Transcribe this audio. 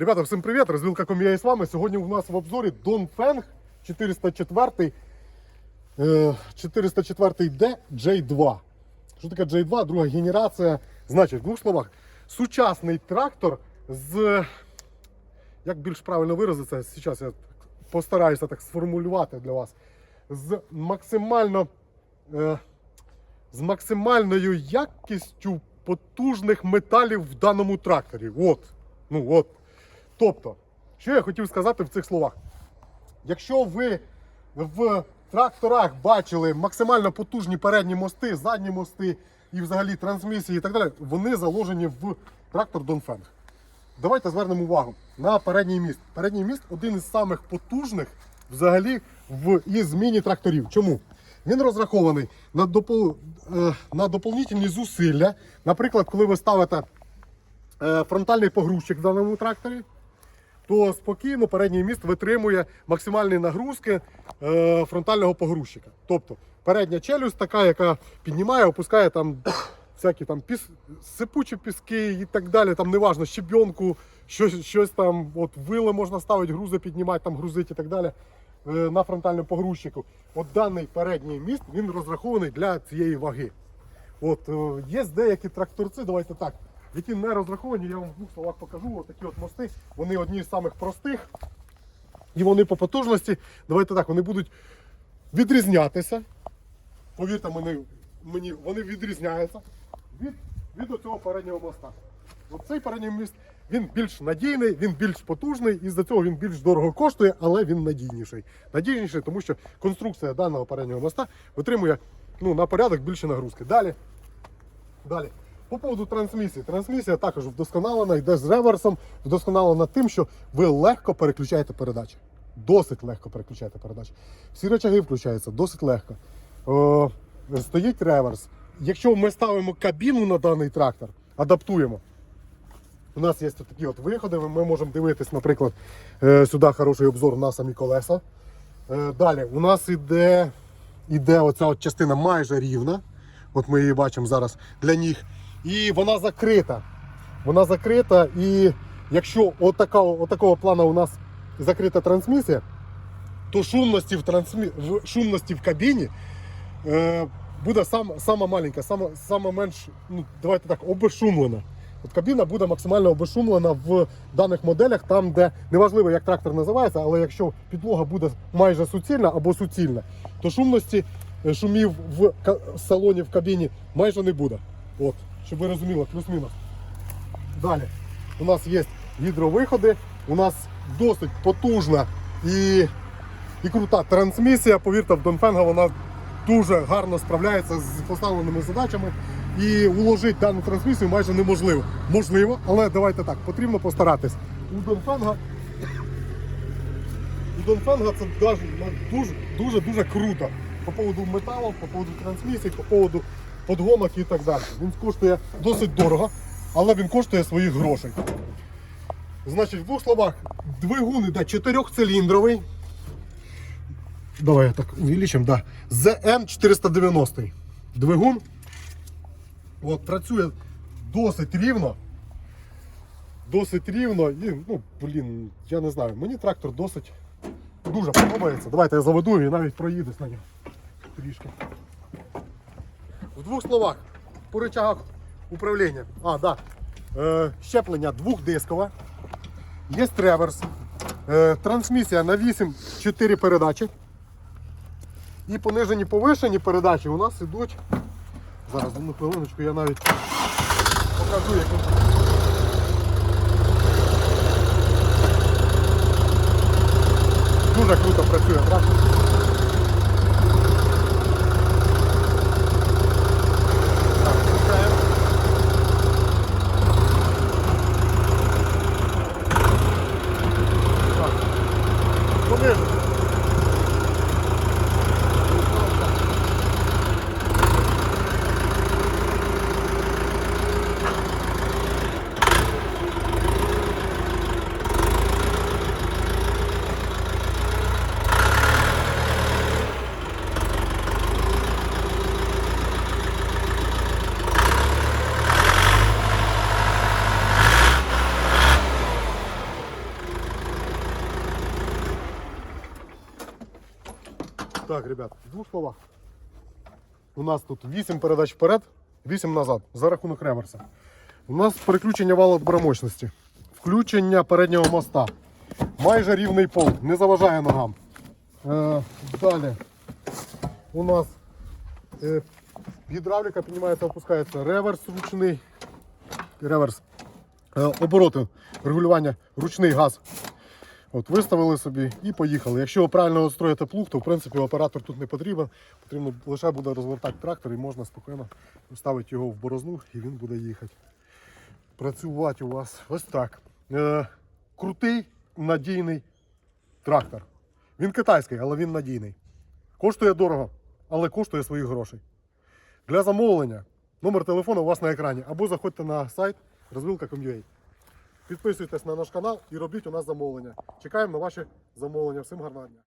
Ребята, всім привіт! Розвілка Комія з вами. Сьогодні у нас в обзорі Dongfeng 404 е, 404D J2. Що таке J2? Друга генерація. Значить, в двох словах, сучасний трактор з. Як більш правильно виразитися, зараз я постараюся так сформулювати для вас. З максимально. Е, з максимальною якістю потужних металів в даному тракторі. От. Ну от. Тобто, що я хотів сказати в цих словах? Якщо ви в тракторах бачили максимально потужні передні мости, задні мости і взагалі трансмісії і так далі, вони заложені в трактор Донфенг. Давайте звернемо увагу на передній міст. Передній міст один із самих потужних взагалі в із міні-тракторів. Чому? Він розрахований на, допол... е, на доповнительні зусилля. Наприклад, коли ви ставите е, фронтальний погрузчик в даному тракторі, то спокійно передній міст витримує максимальні нагрузки е, фронтального погрузчика. Тобто передня челюсть така, яка піднімає, опускає там всякі там піс... сипучі піски і так далі. Там неважно, щебенку, щось, щось там, от вили можна ставити, грузи піднімати, там грузити і так далі. е, На фронтальному погрузчику. От даний передній міст він розрахований для цієї ваги. От е, є деякі тракторці, давайте так, які не розраховані, я вам в двох словах покажу. Такі от мости, вони одні з самих простих. І вони по потужності, давайте так, вони будуть відрізнятися. Повірте мені, мені вони відрізняються від, від цього переднього моста. От цей передній міст він більш надійний, він більш потужний, і з-за цього він більш дорого коштує, але він надійніший. Надійніший, тому що конструкція даного переднього моста витримує ну, на порядок більше нагрузки. Далі. Далі. По поводу трансмісії. Трансмісія також вдосконалена, йде з реверсом, вдосконалена тим, що ви легко переключаєте передачі. Досить легко переключаєте передачі. Всі речаги включаються досить легко. Е, стоїть реверс. Якщо ми ставимо кабіну на даний трактор, адаптуємо. У нас є такі от виходи, ми можемо дивитись, наприклад, е, сюди хороший обзор на самі колеса. Е, Далі у нас іде, іде оця от частина майже рівна. От ми її бачимо зараз для ніг. І вона закрита. Вона закрита, і якщо отака, отакого плану у нас закрита трансмісія, то шумності в, трансмі... шумності в кабіні е, буде сам, маленька, сама, сама менш, ну, давайте так, обешумлена. От кабіна буде максимально обешумлена в даних моделях, там, де неважливо, як трактор називається, але якщо підлога буде майже суцільна або суцільна, то шумності е, шумів в салоні в кабіні майже не буде. От, щоб ви розуміли, плюс-мінус. Далі у нас є гідровиходи, у нас досить потужна і, і крута трансмісія. Повірте, в Донфенга вона дуже гарно справляється з поставленими задачами. І уложити дану трансмісію майже неможливо. Можливо, але давайте так, потрібно постаратись. У Донфенга у Донфенга це ну, дуже, дуже дуже круто. По поводу металу, по поводу трансмісії, по поводу подгонок і так далі. Він коштує досить дорого, але він коштує своїх грошей. Значить, в двох словах, двигун іде чотирьохциліндровий. Давай я так увеличим, да. ZN 490 двигун. От, працює досить рівно. Досить рівно і, ну, блін, я не знаю, мені трактор досить дуже подобається. Давайте я заведу і навіть проїдусь на ньому трішки. В двох словах, по рычагах управління. А, да. Е, щеплення двохдискове. Є реверс. Е, трансмісія на 8 4 передачі. І понижені повишені передачі у нас ідуть. Зараз одну хвилиночку я навіть покажу, як. Дуже круто працює трактор. Так, включаємо. Так. Понижено. Так, ребят, в двох словах. У нас тут 8 передач вперед, 8 назад за рахунок реверса. У нас переключення валу відбору мощності, включення переднього моста. Майже рівний пол, не заважає ногам. Е, далі у нас е, гідравліка піднімається, опускається реверс ручний. Реверс. Е, обороти регулювання, ручний газ. От виставили собі і поїхали. Якщо ви правильно настроїте плуг, то в принципі оператор тут не потрібен. Потрібно лише буде розвертати трактор і можна спокійно ставити його в борозну і він буде їхати. Працювати у вас ось так. Е, крутий, надійний трактор. Він китайський, але він надійний. Коштує дорого, але коштує своїх грошей. Для замовлення номер телефону у вас на екрані. Або заходьте на сайт розвилка.com.ua. Підписуйтесь на наш канал і робіть у нас замовлення. Чекаємо на ваші замовлення. Всім гарного дня!